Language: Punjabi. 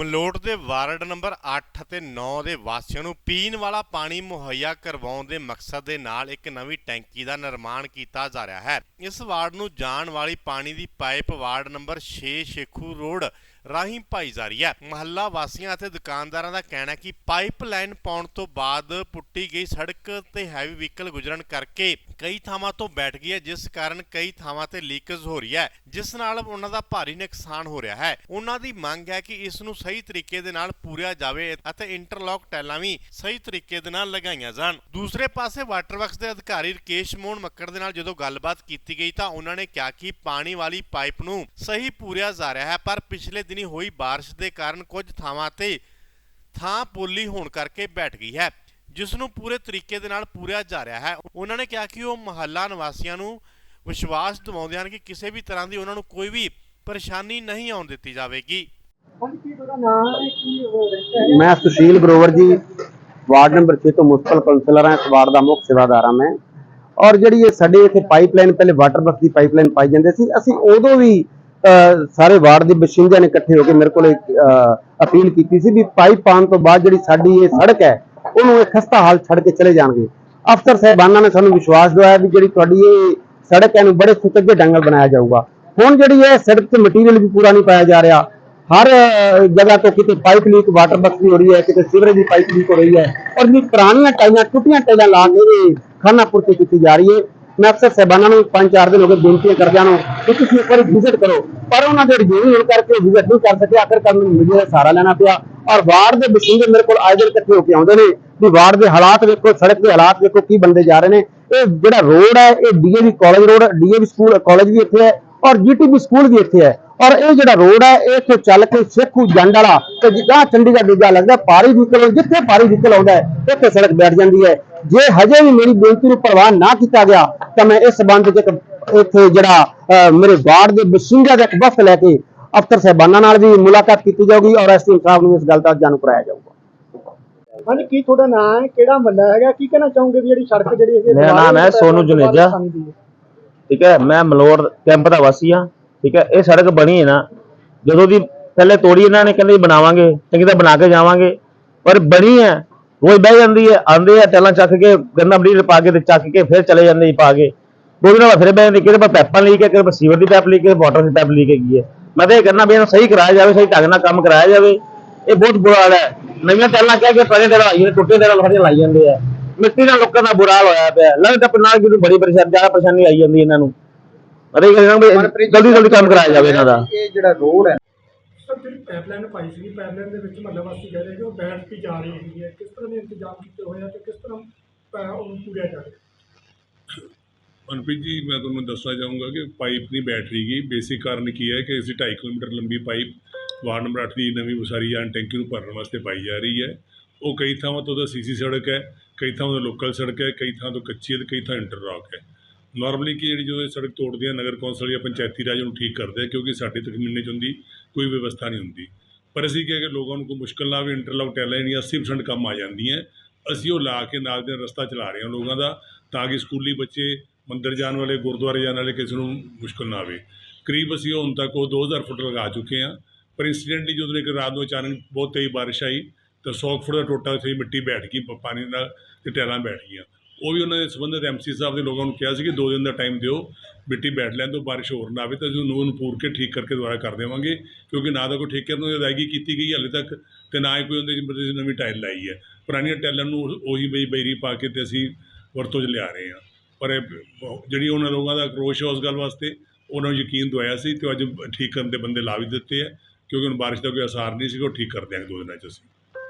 ਮਲੋਟ ਦੇ ਵਾਰਡ ਨੰਬਰ 8 ਅਤੇ 9 ਦੇ ਵਾਸੀਆਂ ਨੂੰ ਪੀਣ ਵਾਲਾ ਪਾਣੀ ਮੁਹੱਈਆ ਕਰਵਾਉਣ ਦੇ ਮਕਸਦ ਦੇ ਨਾਲ ਇੱਕ ਨਵੀਂ ਟੈਂਕੀ ਦਾ ਨਿਰਮਾਣ ਕੀਤਾ ਜਾ ਰਿਹਾ ਹੈ। ਇਸ ਵਾਰਡ ਨੂੰ ਜਾਣ ਵਾਲੀ ਪਾਣੀ ਦੀ pipe ward number 6 Shekhu road ਰਾਹੀਂ ਪਾਈ ਜਾ ਰਹੀ ਹੈ। ਮਹੱਲਾ ਵਾਸੀਆਂ ਅਤੇ ਦੁਕਾਨਦਾਰਾਂ ਦਾ ਕਹਿਣਾ ਹੈ ਕਿ ਪਾਈਪਲਾਈਨ ਪਾਉਣ ਤੋਂ ਬਾਅਦ ਪੁੱਟੀ ਗਈ ਸੜਕ ਤੇ ਹੈਵੀ ਵਹੀਕਲ ਗੁਜ਼ਰਨ ਕਰਕੇ ਕਈ ਥਾਵਾਂ ਤੋਂ ਬੈਠ ਗਈ ਹੈ ਜਿਸ ਕਾਰਨ ਕਈ ਥਾਵਾਂ ਤੇ ਲੀਕੇਜ ਹੋ ਰਹੀ ਹੈ ਜਿਸ ਨਾਲ ਉਹਨਾਂ ਦਾ ਭਾਰੀ ਨੁਕਸਾਨ ਹੋ ਰਿਹਾ ਹੈ ਉਹਨਾਂ ਦੀ ਮੰਗ ਹੈ ਕਿ ਇਸ ਨੂੰ ਸਹੀ ਤਰੀਕੇ ਦੇ ਨਾਲ ਪੂਰਿਆ ਜਾਵੇ ਅਤੇ ਇੰਟਰਲੌਕ ਟੈਲਾਂ ਵੀ ਸਹੀ ਤਰੀਕੇ ਦੇ ਨਾਲ ਲਗਾਈਆਂ ਜਾਣ ਦੂਸਰੇ ਪਾਸੇ ਵਾਟਰ ਵਰਕਸ ਦੇ ਅਧਿਕਾਰੀ ਰਕੇਸ਼ ਮੋਹਨ ਮੱਕੜ ਦੇ ਨਾਲ ਜਦੋਂ ਗੱਲਬਾਤ ਕੀਤੀ ਗਈ ਤਾਂ ਉਹਨਾਂ ਨੇ ਕਿਹਾ ਕਿ ਪਾਣੀ ਵਾਲੀ ਪਾਈਪ ਨੂੰ ਸਹੀ ਪੂਰਿਆ ਜਾ ਰਿਹਾ ਹੈ ਪਰ ਪਿਛਲੇ ਦਿਨੀ ਹੋਈ بارش ਦੇ ਕਾਰਨ ਕੁਝ ਥਾਵਾਂ ਤੇ ਥਾਂ ਪੋਲੀ ਹੋਣ ਕਰਕੇ ਬੈਠ ਗਈ ਹੈ ਜਿਸ ਨੂੰ ਪੂਰੇ ਤਰੀਕੇ ਦੇ ਨਾਲ ਪੂਰਿਆ ਜਾ ਰਿਹਾ ਹੈ ਉਹਨਾਂ ਨੇ ਕਿਹਾ ਕਿ ਉਹ ਮਹੱਲਾ ਨਿਵਾਸੀਆਂ ਨੂੰ ਵਿਸ਼ਵਾਸ ਦਿਵਾਉਂਦੇ ਹਨ ਕਿ ਕਿਸੇ ਵੀ ਤਰ੍ਹਾਂ ਦੀ ਉਹਨਾਂ ਨੂੰ ਕੋਈ ਵੀ ਪਰੇਸ਼ਾਨੀ ਨਹੀਂ ਆਉਣ ਦਿੱਤੀ ਜਾਵੇਗੀ ਹਾਂਜੀ ਕੀ ਤੁਹਾਡਾ ਨਾਮ ਹੈ ਕੀ ਹੋ ਰਿਹਾ ਹੈ मैं सुशील ग्रोवर जी ਵਾਰਡ ਨੰਬਰ 6 ਤੋਂ ਮੁਸਤਕਲ ਕਾਉਂਸਲਰ ਹਾਂ ਇਸ ਵਾਰਡ ਦਾ ਮੁੱਖ ਸੇਵਾਦਾਰ ਹਾਂ ਮੈਂ ਔਰ ਜਿਹੜੀ ਇਹ ਸਾਡੇ ਇੱਥੇ ਪਾਈਪਲਾਈਨ ਪਹਿਲੇ ਵਾਟਰ ਵਰਕ ਦੀ ਪਾਈਪਲਾਈਨ ਪਾਈ ਜਾਂਦੇ ਸੀ ਅਸੀਂ ਉਦੋਂ ਵੀ ਅਹ, ਸਾਰੇ ਵਾਰਡ ਦੇ ਵਸਿੰਦਿਆਂ ਨੇ ਇਕੱਠੇ ਹੋ ਕੇ ਮੇਰੇ ਕੋਲ ਇੱਕ ਅਹ, ਅਪੀਲ ਕੀਤੀ ਸੀ ਵੀ ਪਾਈਪ ਪਾਉਣ ਤੋਂ ਬਾਅਦ ਜਿਹੜੀ ਸਾਡੀ ਇਹ ਸੜਕ ਹੈ ਉਹਨੂੰ ਇਹ ਖਸਤਾ ਹਾਲ ਛੱਡ ਕੇ ਚਲੇ ਜਾਣਗੇ। ਅਫਸਰ ਸਾਹਿਬਾਨਾਂ ਨੇ ਸਾਨੂੰ ਵਿਸ਼ਵਾਸ ਦਿਵਾਇਆ ਵੀ ਜਿਹੜੀ ਤੁਹਾਡੀ ਇਹ ਸੜਕ ਹੈ ਇਹਨੂੰ ਬੜੇ ਸੁਚੱਜੇ ਢੰਗ ਨਾਲ ਬਣਾਇਆ ਜਾਊਗਾ। ਹੁਣ ਜਿਹੜੀ ਇਹ ਸੜਕ ਤੇ ਮਟੀਰੀਅਲ ਵੀ ਪੂਰਾ ਨਹੀਂ ਪਾਇਆ ਜਾ ਰਿਹਾ। ਹਰ ਜਗ੍ਹਾ ਤੋਂ ਕਿਤੇ ਪਾਈਪ ਲੀਕ ਵਾਟਰ ਬਕਸ ਵੀ ਹੋ ਰਹੀ ਹੈ, ਕਿਤੇ ਸੀਵਰੇਜ ਦੀ ਪਾਈਪ ਲੀਕ ਹੋ ਰਹੀ ਹੈ। ਔਰ ਜਿਹੜੀ ਪੁਰਾਣੀਆਂ ਟਾਈਲਾਂ, ਟੁੱਟੀਆਂ ਟਾਈਲਾਂ ਲਾ ਕੇ ਖਾਨਾਪੁਰ ਤੇ ਕੀਤੀ ਜਾ ਰਹੀ ਹੈ। ਮੈਂ ਅਕਸਰ ਸਹਿਬਾਨਾਂ ਨੂੰ ਪੰਜ ਚਾਰ ਦਿਨ ਹੋ ਗਏ ਬੇਨਤੀਆਂ ਕਰਦਿਆਂ ਨੂੰ ਕਿ ਤੁਸੀਂ ਇੱਕ ਵਾਰੀ ਵਿਜ਼ਿਟ ਕਰੋ। ਪਰ ਉਹਨਾਂ ਦੇ ਰਿਵਿਊ ਹੋਣ ਕਰਕੇ ਵਿਜ਼ਿਟ ਨਹੀਂ ਕਰ ਸਕੇ ਆਖਰਕਾਰ ਮੈਨੂੰ ਮੀਡੀਆ ਦਾ ਸਹਾਰਾ ਲੈਣਾ ਪਿਆ। ਔਰ ਵਾਰਡ ਦੇ ਵਸਿੰਦੇ ਮੇਰੇ ਕੋਲ ਆਏ ਦਿਨ ਇਕੱਠੇ ਹੋ ਕੇ ਆਉਂਦੇ ਨੇ, ਵੀ ਵਾਰਡ ਦੇ ਹਾਲਾਤ ਵੇਖੋ, ਸੜਕ ਦੇ ਹਾਲਾਤ ਵੇਖੋ, ਕੀ ਬੰਦੇ ਜਾ ਰਹੇ ਨੇ। ਇਹ ਜਿਹੜਾ ਰੋਡ ਹੈ, ਇਹ ਡੀਏਵੀ ਕਾਲਜ ਰੋਡ ਹੈ ਡੀਏਵੀ ਸਕੂਲ ਕਾਲਜ ਵੀ ਇੱਥੇ ਹੈ ਔਰ ਜੀਟੀਬੀ ਸਕੂਲ ਵੀ ਇੱਥੇ ਹੈ। ਔਰ ਇਹ ਜਿਹੜਾ ਰੋਡ ਹੈ, ਇਹ ਇੱਥੋਂ ਚੱਲ ਕੇ ਸੇਖੂ ਜੰਡ ਵਾਲਾ ਤੇ ਜਿੱਦਾਂ ਚੰਡੀਗੜ੍ਹ ਦੂਜਾ ਲੱਗਦਾ ਭਾਰੀ ਵਹੀਕਲ ਜਿੱਥੇ ਭਾਰੀ ਵਹੀਕਲ ਆਉਂਦਾ ਹੈ, ਉੱਥੇ ਸੜਕ ਬੈਠ ਜਾਂਦੀ ਹੈ। ਜੇ ਹਜੇ ਵੀ ਮੇਰੀ ਬੇਨਤੀ ਨੂੰ ਪ੍ਰਵਾਨ ਨਾ ਕੀਤਾ ਗਿਆ ਤਾਂ ਮੈਂ ਇਸ ਸੰਬੰਧ ਵਿੱਚ ਇੱਥੇ ਜਿਹੜਾ ਮੇਰੇ ਵਾਰਡ ਦੇ ਵਸਿੰਦਿਆਂ ਦਾ ਇੱਕ ਵਫਦ ਲੈ ਕੇ ਅਫਸਰ ਸਾਹਿਬਾਨਾਂ ਨਾਲ ਵੀ ਮੁਲਾਕਾਤ ਕੀਤੀ ਜਾਊਗੀ ਔਰ ਐਸਪੀ ਸਾਹਿਬ ਨੂੰ ਇਸ ਗੱਲ ਦਾ ਜਾਣੂ ਕਰਾਇਆ ਜਾਊਗਾ। ਹਾਂਜੀ ਕੀ ਤੁਹਾਡਾ ਨਾਮ ਹੈ? ਕਿਹੜਾ ਮੱਲਾ ਹੈਗਾ? ਕੀ ਕਹਿਣਾ ਚਾਹੋਗੇ ਵੀ ਜਿਹੜੀ ਸੜਕ ਜਿਹੜੀ ਇਹ ਮੇਰਾ ਨਾਮ ਹੈ ਸੋਨੂ ਜੁਨੇਜਾ। ਠੀਕ ਹੈ ਮੈਂ ਮਲੋੜ ਕੈਂਪ ਦਾ ਵਾਸੀ ਹਾਂ। ਠੀਕ ਹੈ ਇਹ ਸੜਕ ਬਣੀ ਹੈ ਨਾ ਜਦੋਂ ਦੀ ਪਹਿਲੇ ਤੋੜੀ ਇਹਨਾਂ ਨੇ ਕਹਿੰਦੇ ਬਣਾਵਾਂਗੇ ਚੰਗੀ ਤਰ੍ਹਾਂ ਬਣਾ ਕੇ ਜਾਵਾਂਗੇ। ਪਰ ਬਣੀ ਹੈ ਰੋਜ਼ ਬਹਿ ਜਾਂਦੀ ਹੈ ਆਂਦੇ ਆ ਟੈਲਾਂ ਚੱਕ ਕੇ ਗੰਦਾ ਮਟੀਰੀਅਲ ਪਾ ਕੇ ਤੇ ਚੱਕ ਕੇ ਫਿਰ ਚਲੇ ਜਾਂਦੇ ਜੀ ਪਾ ਕੇ। ਦੋ ਦਿਨਾਂ ਬਾਅਦ ਫਿਰ ਬਹਿ ਜਾਂਦੇ ਕਿਹਦੇ ਪਾ ਪੈਪਾਂ ਲੀਕ ਹੈ ਕਿਹਦੇ ਪਾ ਸੀਵਰ ਦੀ ਪੈਪ ਲੀਕ ਹੈ ਵਾਟਰ ਦੀ ਪੈਪ ਲੀਕ ਹੈਗੀ ਹੈ। ਮੈਂ ਤਾਂ ਇਹ ਕਰਨਾ ਵੀ ਇਹਨੂੰ ਸਹੀ ਕਰਾਇਆ ਜਾਵੇ ਸਹੀ ਢੰਗ ਨਾਲ ਕੰਮ ਕਰਾਇਆ ਜਾਵੇ। ਇਹ ਬਹੁਤ ਬੁਰਾ ਹਾਲ ਹੈ। ਨਵੀਆਂ ਟੈਲਾਂ ਕਹਿ ਕੇ ਪੁਰਾਣੇ ਟੈਲਾਂ ਲਾਈਆਂ ਨੇ, ਟੁੱਟੇ ਟੈਲਾਂ ਸਾਰੀਆਂ ਲਾਈ ਜਾਂਦੇ ਆ। ਮਿੱਟੀ ਨਾਲ ਲੋਕਾਂ ਦਾ ਬੁਰਾ ਹਾਲ ਹੋਇਆ ਪਿਆ। ਲੱਗਦਾ ਪੰਜਾਬ ਦੀ ਬੜੀ ਪਰੇਸ਼ਾਨੀ ਜ਼ਿਆਦਾ ਪਰੇਸ਼ਾਨੀ ਆਈ ਜਾਂਦੀ ਇਹਨਾਂ ਨੂੰ। ਅਰੇ ਜਲਦੀ ਜਲਦੀ ਕੰਮ ਕਰਾਇਆ ਜਾਵੇ ਇਹਨਾਂ ਦਾ। ਇਹ ਜਿਹੜਾ ਰੋਡ ਹੈ ਸਰ ਜਿਹੜੀ ਪਾਈਪਲਾਈਨ ਪਾਈ ਸੀ ਪਾਈਪਲਾਈਨ ਦੇ ਵਿੱਚ ਮਹੱਲਾ ਵਾਸੀ ਕਹਿ ਰਹੇ ਕਿ ਉਹ ਬੈਠ ਕੇ ਜਾ ਰਹੀ ਹੈਗੀ ਹੈ। ਕਿਸ ਤਰ੍ਹਾਂ ਦੇ ਇੰਤਜ਼ਾਮ ਕੀਤੇ ਹੋਏ ਆ ਤੇ ਕਿਸ ਤਰ੍ਹਾਂ ਅਹ, ਉਹਨੂੰ ਪੂਰਿਆ ਜਾ ਰਿਹਾ? ਜੀ ਮੈਂ ਤੁਹਾਨੂੰ ਦੱਸਣਾ ਚਾਹੂੰਗਾ ਕਿ ਪਾਈਪ ਨਹੀਂ ਬੈਠ ਰਹੀ ਗੀ। ਬੇਸਿਕ ਕਾਰਨ ਕੀ ਹੈ ਕਿ ਅਸੀਂ 2.5 ਕਿਲੋਮੀਟਰ ਲੰਬੀ ਪਾਈਪ ਵਾਰਡ ਨੰਬਰ 8 ਦੀ ਨਵੀਂ ਵਸਾਰੀ ਜਾਣ ਟੈਂਕੀ ਨੂੰ ਭਰਨ ਵਾਸਤੇ ਪਾਈ ਜਾ ਰਹੀ ਹੈ। ਉਹ ਕਈ ਥਾਵਾਂ ਤੋਂ ਉਹਦਾ ਸੀਸੀ ਸੜਕ ਹੈ ਕਈ ਥਾਵਾਂ ਤੋਂ ਲੋਕਲ ਸੜਕ ਹੈ ਕਈ ਥਾਂ ਤੋਂ ਕੱਚੀ ਹੈ ਤੇ ਕਈ ਥਾਂ ਇੰਟਰਲੌਕ ਹੈ। ਨਾਰਮਲੀ ਕੀ ਜਿਹੜੀ ਜਦੋਂ ਇਹ ਸੜਕ ਤੋੜਦੇ ਆ ਨਗਰ ਕੌਂਸਲ ਜਾਂ ਪੰਚਾਇਤੀ ਰਾਜ ਨੂੰ ਠੀਕ ਕਰਦੇ ਆ ਕਿਉਂਕਿ ਸਾਡੇ ਤੱਕ 'ਚ ਹੁੰਦੀ ਕੋਈ ਵਿਵਸਥਾ ਨਹੀਂ ਹੁੰਦੀ। ਪਰ ਅਸੀਂ ਕਿਹਾ ਕਿ ਲੋਕਾਂ ਨੂੰ ਕੋਈ ਮੁਸ਼ਕਲ ਨਾ ਆਵੇ ਇੰਟਰਲੌਕ ਟੈਲਾਂ ਜਿਹੜੀਆਂ 80% ਕੰਮ ਆ ਜਾਂਦੀਆਂ। ਅਸੀਂ ਉਹ ਲਾ ਕੇ ਨਾਲ ਦੇ ਰਸਤਾ ਚਲਾ ਰਹੇ ਹਾਂ ਲੋਕਾਂ ਦਾ ਤਾਂ ਕਿ ਸਕੂਲੀ ਬੱਚੇ ਮੰਦਰ ਜਾਣ ਵਾਲੇ, ਗੁਰਦੁਆਰੇ ਜਾਣ ਵਾਲੇ ਕਿਸੇ ਨੂੰ ਮੁਸ਼ਕਲ ਨਾ ਆਵੇ। ਕਰੀਬ ਅਸੀਂ ਹੁਣ ਤੱਕ ਉਹ 2000 ਫੁੱਟ ਲਗਾ ਚੁੱਕੇ ਹਾਂ। ਪਰ ਇੰਸੀਡੈਂਟਲੀ ਜਦੋਂ ਇੱਕ ਰਾਤ ਨੂੰ ਅਚਾਨਕ ਬਹੁਤ ਤੇਜ਼ ਬਾਰਿਸ਼ ਆਈ ਤਾਂ 100 ਫੁੱਟ ਦਾ ਟੋਟਾ ਉੱਥੇ ਮਿੱਟੀ ਬੈਠ ਗਈ ਪਾਣੀ ਨਾਲ ਤੇ ਟੈਲਾਂ ਬੈਠ ਗਈਆਂ। ਉਹ ਵੀ ਉਹਨਾਂ ਦੇ ਸੰਬੰਧਿਤ ਐਮਸੀ ਸਾਹਿਬ ਦੇ ਲੋਕਾਂ ਨੂੰ ਕਿਹਾ ਸੀ ਕਿ ਦੋ ਦਿਨ ਦਾ ਟਾਈਮ ਦਿਓ, ਮਿੱਟੀ ਬੈਠ ਲੈਣ ਤੋਂ ਬਾਰਿਸ਼ ਹੋਰ ਨਾ ਆਵੇ ਤਾਂ ਅਸੀਂ ਉਹਨੂੰ ਪੂਰ ਕੇ ਠੀਕ ਕਰਕੇ ਦੁਬਾਰਾ ਕਰ ਦੇਵਾਂਗੇ, ਕਿਉਂਕਿ ਨਾ ਤਾਂ ਕੋਈ ਠੇਕੇ ਨੂੰ ਅਦਾਇਗੀ ਕੀਤੀ ਗਈ, ਹਾਲੇ ਤੱਕ ਤੇ ਨਾ ਹੀ ਕੋਈ ਉਹਦੇ ਚ ਮਤਲਬ ਨਵੀਂ ਟਾਈਲ ਲਾਈ ਹੈ। ਪੁਰਾਣੀਆਂ ਟਾਈਲਾਂ ਨੂੰ ਉਹੀ ਬਈ ਬੇਰੀ ਪਾ ਕੇ ਤੇ ਅਸੀਂ ਵਰਤੋਂ 'ਚ ਲਿਆ ਰਹੇ ਹਾਂ। ਪਰ ਇਹ ਜਿਹੜੀ ਉਹਨਾਂ ਲੋਕਾਂ ਦਾ ਕਰੋਸ਼ ਹੈ ਉਸ ਗੱਲ ਵਾਸਤੇ, ਉਹਨਾਂ ਨੂੰ ਯਕੀਨ ਦਵਾਇਆ ਸੀ ਤੇ ਅੱਜ ਠੀਕ ਕਰਨ ਦੇ ਬੰਦੇ ਲਾ ਵੀ ਦਿੱਤੇ ਆ, ਕਿਉਂਕਿ ਹੁਣ ਬਾਰਿਸ਼ ਦਾ ਕੋਈ ਅਸਾਰ ਨਹੀਂ ਸੀਗਾ ਉਹ ਠੀਕ ਕਰ ਦਿਆਂਗੇ ਦੋ ਦਿਨਾਂ 'ਚ ਅਸੀਂ।